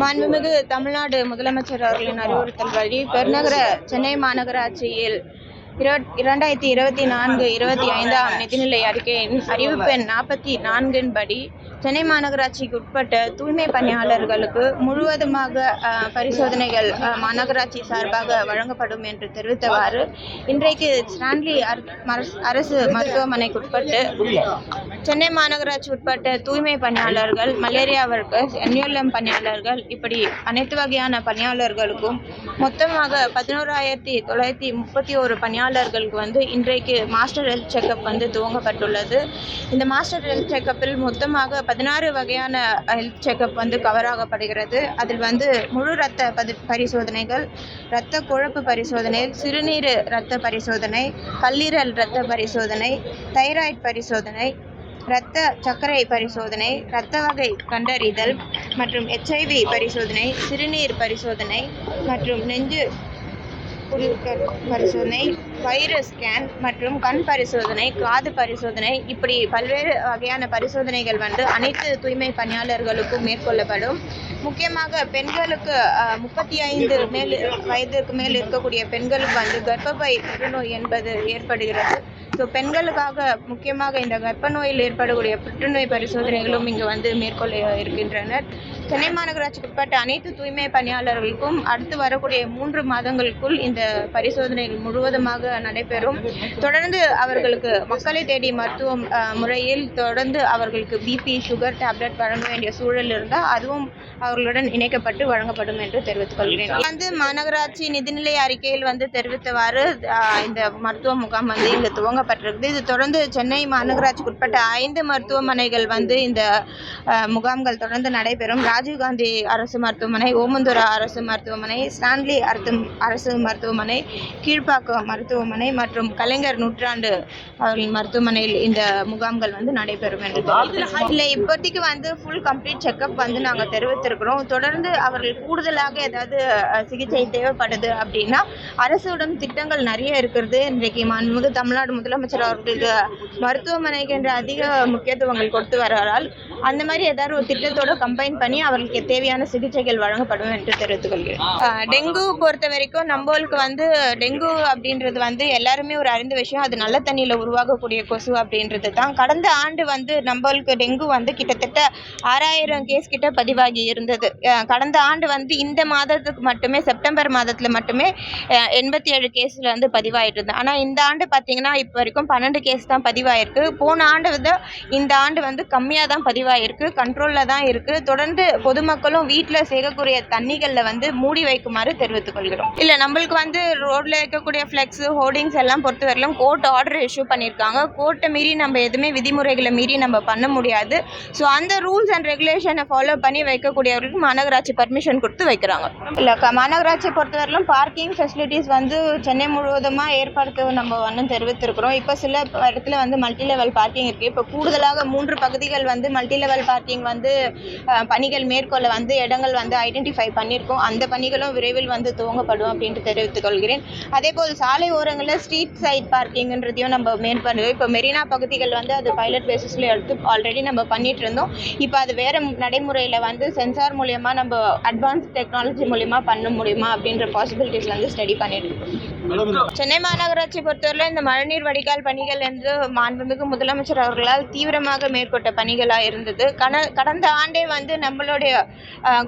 மாண்புமிகு தமிழ்நாடு முதலமைச்சர் அவர்களின் அறிவுறுத்தல் வழி பெருநகர சென்னை மாநகராட்சியில் இரண்டாயிரத்தி இருபத்தி நான்கு இருபத்தி ஐந்தாம் நிதிநிலை அறிக்கையின் அறிவிப்பெண் நாற்பத்தி நான்கின் படி சென்னை மாநகராட்சிக்கு உட்பட்ட தூய்மை பணியாளர்களுக்கு முழுவதுமாக பரிசோதனைகள் மாநகராட்சி சார்பாக வழங்கப்படும் என்று தெரிவித்தவாறு இன்றைக்கு ஸ்டான்லி அரசு மருத்துவமனைக்கு உட்பட்டு சென்னை மாநகராட்சி உட்பட்ட தூய்மை பணியாளர்கள் மலேரியா ஒர்க்கர்ஸ் என்யூஎல்எம் பணியாளர்கள் இப்படி அனைத்து வகையான பணியாளர்களுக்கும் மொத்தமாக பதினோராயிரத்தி தொள்ளாயிரத்தி முப்பத்தி ஒரு பணியாளர்களுக்கு வந்து இன்றைக்கு மாஸ்டர் ஹெல்த் செக்கப் வந்து துவங்கப்பட்டுள்ளது. இந்த மாஸ்டர் ஹெல்த் செக்கப்பில் மொத்தமாக பதினாறு வகையான ஹெல்த் செக்கப் வந்து கவர் ஆகப்படுகிறது. அதில் வந்து முழு இரத்த பதி பரிசோதனைகள் இரத்த கொழுப்பு பரிசோதனை சிறுநீர் இரத்த பரிசோதனை கல்லீரல் இரத்த பரிசோதனை தைராய்டு பரிசோதனை இரத்த சர்க்கரை பரிசோதனை இரத்த வகை கண்டறிதல் மற்றும் எச்ஐவி பரிசோதனை சிறுநீர் பரிசோதனை மற்றும் நெஞ்சு பரிசோதனை வைரஸ் ஸ்கேன் மற்றும் கண் பரிசோதனை காது பரிசோதனை இப்படி பல்வேறு வகையான பரிசோதனைகள் வந்து அனைத்து தூய்மை பணியாளர்களுக்கும் மேற்கொள்ளப்படும். முக்கியமாக பெண்களுக்கு முப்பத்தி ஐந்து மேல் வயதுக்கு மேல் இருக்கக்கூடிய பெண்களுக்கு வந்து கர்ப்பப்பை புற்றுநோய் என்பது ஏற்படுகிறது. ஸோ பெண்களுக்காக முக்கியமாக இந்த கர்ப்ப நோயில் ஏற்படக்கூடிய புற்றுநோய் பரிசோதனைகளும் இங்கு வந்து மேற்கொள்ள இருக்கின்றனர். சென்னை மாநகராட்சிக்கு உட்பட்ட அனைத்து தூய்மை பணியாளர்களுக்கும் அடுத்து வரக்கூடிய மூன்று மாதங்களுக்குள் இந்த பரிசோதனைகள் முழுவதுமாக நடைபெறும். தொடர்ந்து அவர்களுக்கு மக்களை தேடி மருத்துவம் முறையில் தொடர்ந்து அவர்களுக்கு பிபி சுகர் டேப்லெட் வழங்க வேண்டிய சூழல் இருந்தால் அதுவும் அவர்களுடன் இணைக்கப்பட்டு வழங்கப்படும் என்று தெரிவித்துக் கொள்கிறேன். வந்து மாநகராட்சி நிதிநிலை அறிக்கையில் வந்து தெரிவித்தவாறு இந்த மருத்துவ முகாம் வந்து இங்கு வழங்கப்பட்டிருக்குது இது தொடர்ந்து சென்னை மாநகராட்சிக்கு உட்பட்ட ஐந்து மருத்துவமனைகள் வந்து இந்த முகாம்கள் தொடர்ந்து நடைபெறும். ராஜீவ்காந்தி அரசு மருத்துவமனை ஓமந்தூரா அரசு மருத்துவமனை ஸ்டான்லி அரசு அரசு மருத்துவமனை கீழ்ப்பாக்கம் மருத்துவமனை மற்றும் கலைஞர் நூற்றாண்டு அவர்களின் மருத்துவமனையில் இந்த முகாம்கள் வந்து நடைபெறும் என்று இல்லை இப்போதைக்கு வந்து ஃபுல் கம்ப்ளீட் செக்கப் வந்து நாங்கள் தெரிவித்திருக்கிறோம். தொடர்ந்து அவர்கள் கூடுதலாக ஏதாவது சிகிச்சை தேவைப்படுது அப்படின்னா அரசுடன் திட்டங்கள் நிறைய இருக்கிறது. இன்றைக்கு மாண்புமிகு தமிழ்நாடு முதலமைச்சர் அவர்களுக்கு மருத்துவமனைக்கு என்ற அதிக முக்கியத்துவங்கள் கொடுத்து வருவதால் அந்த மாதிரி ஏதாவது ஒரு திட்டத்தோட கம்பைன் பண்ணி அவர்களுக்கு தேவையான சிகிச்சைகள் வழங்கப்படும் என்று தெரிவித்துக் கொள்கிறேன். டெங்கு பொறுத்த வரைக்கும் நம்மளுக்கு வந்து டெங்கு அப்படின்றது வந்து எல்லாருமே ஒரு அறிந்த விஷயம். அது நல்ல தண்ணியில் உருவாகக்கூடிய கொசு அப்படின்றது தான். கடந்த ஆண்டு வந்து நம்மளுக்கு டெங்கு வந்து கிட்டத்தட்ட ஆறாயிரம் கேஸ் கிட்ட பதிவாகி இருந்தது. கடந்த ஆண்டு வந்து இந்த மாதத்துக்கு மட்டுமே செப்டம்பர் மாதத்தில் மட்டுமே எண்பத்தி ஏழு கேஸில் வந்து பதிவாயிட்டு இருந்தது. ஆனால் இந்த ஆண்டு பார்த்தீங்கன்னா இப்போ வரைக்கும் பன்னெண்டு கேஸ் தான் பதிவாயிருக்கு. போன ஆண்டு விட இந்த ஆண்டு வந்து கம்மியாக தான் பதிவாயிருக்கு. கண்ட்ரோலில் தான் இருக்குது தொடர்ந்து பொதுமக்களும் வீட்டில் சேர்க்கக்கூடிய தண்ணிகளில் வந்து மூடி வைக்குமாறு தெரிவித்துக் கொள்கிறோம் இல்லை நம்மளுக்கு வந்து ரோட்டில் இருக்கக்கூடிய ஃப்ளெக்ஸ் ஹோர்டிங்ஸ் எல்லாம் பொறுத்தவரையிலும் கோர்ட் ஆர்டர் இஷ்யூ பண்ணியிருக்காங்க. கோர்ட்டை மீறி நம்ம எதுவுமே விதிமுறைகளை மீறி நம்ம பண்ண முடியாது. ஸோ அந்த ரூல்ஸ் அண்ட் ரெகுலேஷனை ஃபாலோ பண்ணி வைக்கக்கூடியவர்களுக்கு மாநகராட்சி பர்மிஷன் கொடுத்து வைக்கிறாங்க. இல்லை மாநகராட்சி பொறுத்தவரையிலும் பார்க்கிங் ஃபெசிலிட்டிஸ் வந்து சென்னை முழுவதுமாக ஏற்படுத்த நம்ம வந்து தெரிவித்திருக்கிறோம். இப்போ சில இடத்துல வந்து மல்டி லெவல் பார்க்கிங் இருக்குது இப்போ கூடுதலாக மூன்று பகுதிகள் வந்து மல்டி லெவல் பார்க்கிங் வந்து பணிகள் மேற்கொள்ள வந்து இடங்கள் வந்து ஐடென்டிஃபை பண்ணியிருக்கோம். அந்த பணிகளும் விரைவில் வந்து துவங்கப்படும் அப்படின்ட்டு தெரிவித்துக் கொள்கிறேன். அதே போல் சாலை ஓரங்களில் ஸ்ட்ரீட் சைட் பார்க்கிங்ன்றதையும் நம்ம மேற்கொண்டு இப்போ மெரினா பகுதிகள் வந்து அது பைலட் பேசிஸில் எடுத்து ஆல்ரெடி நம்ம பண்ணிட்டு இருந்தோம். இப்போ அது வேறு நடைமுறையில் வந்து சென்சார் மூலயமா நம்ம அட்வான்ஸ் டெக்னாலஜி மூலயமா பண்ண முடியுமா அப்படின்ற பாசிபிலிட்டிஸ் வந்து ஸ்டடி பண்ணிட்டு சென்னை மாநகராட்சி பொறுத்தவரையில் இந்த மழைநீர் வடிகால் பணிகள் என்று மாண்புமிகு முதலமைச்சர் அவர்களால் தீவிரமாக மேற்கொண்ட பணிகளாக இருந்தது. கட கடந்த ஆண்டே வந்து நம்மளுடைய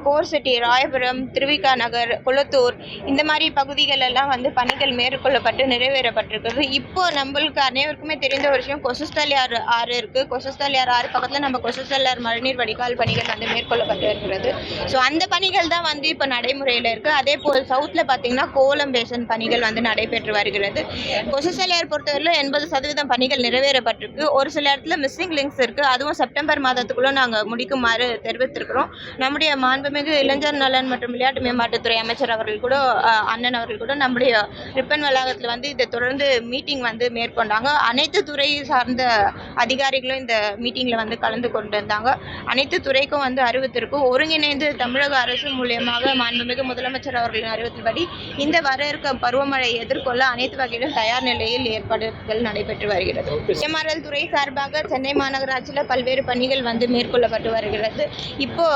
கோர் சிட்டி ராயபுரம் திருவிகா நகர் குளத்தூர் இந்த மாதிரி பகுதிகள் எல்லாம் வந்து பணிகள் மேற்கொள்ளப்பட்டு நிறைவேறப்பட்டிருக்கிறது. இப்போ நம்மளுக்கு அனைவருக்குமே தெரிந்த ஒரு விஷயம் கொசுஸ்தலியார் ஆறு இருக்குது கொசுஸ்தலியார் ஆறு பக்கத்தில் நம்ம கொசுஸ்தலியார் மழைநீர் வடிகால் பணிகள் வந்து மேற்கொள்ளப்பட்டு இருக்கிறது. ஸோ அந்த பணிகள் தான் வந்து இப்போ நடைமுறையில் இருக்குது அதே போல் சவுத்தில் பார்த்தீங்கன்னா கோலம் பேசன் பணிகள் வந்து நடைபெற்று வருகிறது. கொசுசலியார் பொறுத்தவரையிலும் எண்பது சதவீதம் பணிகள் நிறைவேறப்பட்டிருக்கு. ஒரு சில இடத்துல மிஸ்ஸிங் லிங்க்ஸ் இருக்குது அதுவும் செப்டம்பர் மாதத்துக்குள்ளே நாங்கள் முடிக்குமாறு தெரிவித்திருக்கிறோம். நம்முடைய மாண்புமிகு இளைஞர் நலன் மற்றும் விளையாட்டு மேம்பாட்டுத்துறை அமைச்சர் அவர்கள் கூட அண்ணன் அவர்கள் கூட நம்முடைய ரிப்பன் வளாகத்தில் வந்து இதை தொடர்ந்து மீட்டிங் வந்து மேற்கொண்டாங்க. அனைத்து துறை சார்ந்த அதிகாரிகளும் இந்த மீட்டிங்கில் வந்து கலந்து கொண்டு இருந்தாங்க அனைத்து துறைக்கும் வந்து அறிவித்திருக்கும். ஒருங்கிணைந்து தமிழக அரசு மூலியமாக மாண்புமிகு முதலமைச்சர் அவர்களின் அறிவித்தபடி இந்த வர இருக்க பருவமழை எதிர்கொள்ள அனைத்து வகையிலும் தயார் நிலையில் ஏற்பாடுகள் நடைபெற்று வருகிறது. எம்ஆர்எல் துறை சார்பாக சென்னை மாநகராட்சியில் பல்வேறு பணிகள் வந்து மேற்கொள்ளப்பட்டு வருகிறது. இப்போ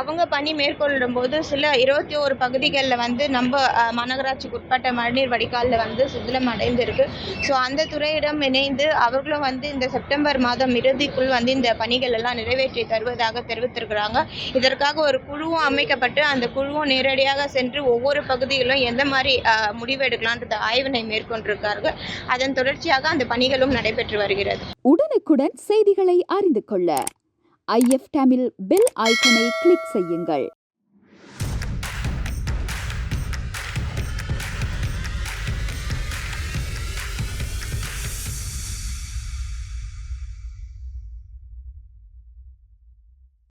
அவங்க பணி மேற்கொள்ளும் போது சில இருபத்தி ஒரு பகுதிகளில் வந்து நம்ம மாநகராட்சிக்கு உட்பட்ட மழைநீர் வடிகாலில் வந்து சிதிலம் அடைந்திருக்கு ஸோ அந்த துறையிடம் இணைந்து அவர்களும் வந்து இந்த செப்டம்பர் மாதம் இறுதிக்குள் வந்து இந்த பணிகள் எல்லாம் நிறைவேற்றி தருவதாக தெரிவித்திருக்கிறாங்க. இதற்காக ஒரு குழுவும் அமைக்கப்பட்டு அந்த குழுவும் நேரடியாக சென்று ஒவ்வொரு பகுதியிலும் எந்த மாதிரி அஹ், முடிவு எடுக்கலான்றத ஆய்வினை மேற்கொண்டிருக்கார்கள். அதன் தொடர்ச்சியாக அந்த பணிகளும் நடைபெற்று வருகிறது. உடனுக்குடன் செய்திகளை அறிந்து கொள்ள ஐஎஃப் டேமில் பெல் ஐக்கனை கிளிக் செய்யுங்கள்.